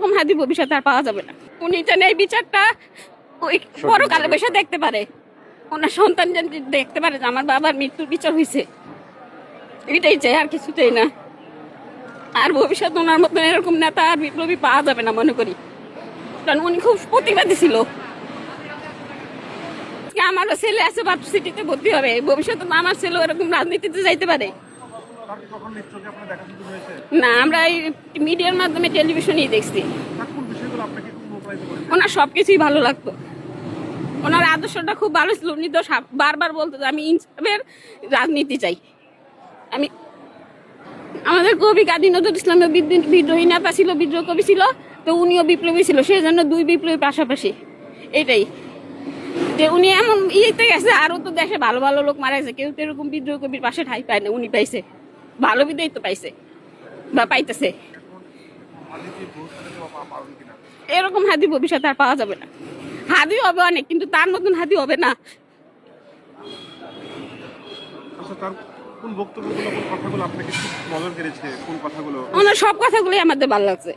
এরকম হাদি ভবিষ্যতে আর পাওয়া যাবে না। উনি যেন এই বিচারটা ওই পরকালে বসে দেখতে পারে। ওনার সন্তান যেন দেখতে পারে যে আমার বাবার মৃত্যুর বিচার হয়েছে এটাই চাই আর কিছু চাই না। আর ভবিষ্যৎ ওনার মতন এরকম নেতা আর বিপ্লবী পাওয়া যাবে না মনে করি। কারণ উনি খুব প্রতিবাদী ছিল। আমারও ছেলে আছে ভার্সিটিতে ভর্তি হবে। ভবিষ্যতে আমার ছেলে এরকম রাজনীতিতে যাইতে পারে। না আমরা এই মিডিয়ার মাধ্যমে টেলিভিশনেই দেখছি। ওনার সব কিছুই ভালো লাগতো। ওনার আদর্শটা খুব ভালো ছিল উনি তো বারবার বলতো আমি ইনসাফের রাজনীতি চাই। আমি আমাদের কবি কাজী নজরুল ইসলামের বিদ্রোহী বিদ্রোহী নেতা ছিল বিদ্রোহ কবি ছিল তো উনিও বিপ্লবী ছিল সেই জন্য দুই বিপ্লবী পাশাপাশি। এটাই। যে উনি এমন ইয়েতে গেছে আরও তো দেশে ভালো ভালো লোক মারা গেছে কেউ তো এরকম বিদ্রোহ কবির পাশে ঠাই পায় না উনি পাইছে। ভালো বিদেই তো পাইছে বা পাইতেছে। এরকম হাদি ভবিষ্যতে আর পাওয়া যাবে না। হাদি হবে অনেক কিন্তু তার মতন হাদি হবে না। আচ্ছা তার কোন বক্তব্যগুলো কোন কথাগুলো আপনাকে নজর কেড়েছে? কোন কথাগুলো? ওনার সব কথাগুলোই আমাদের ভালো লাগছে।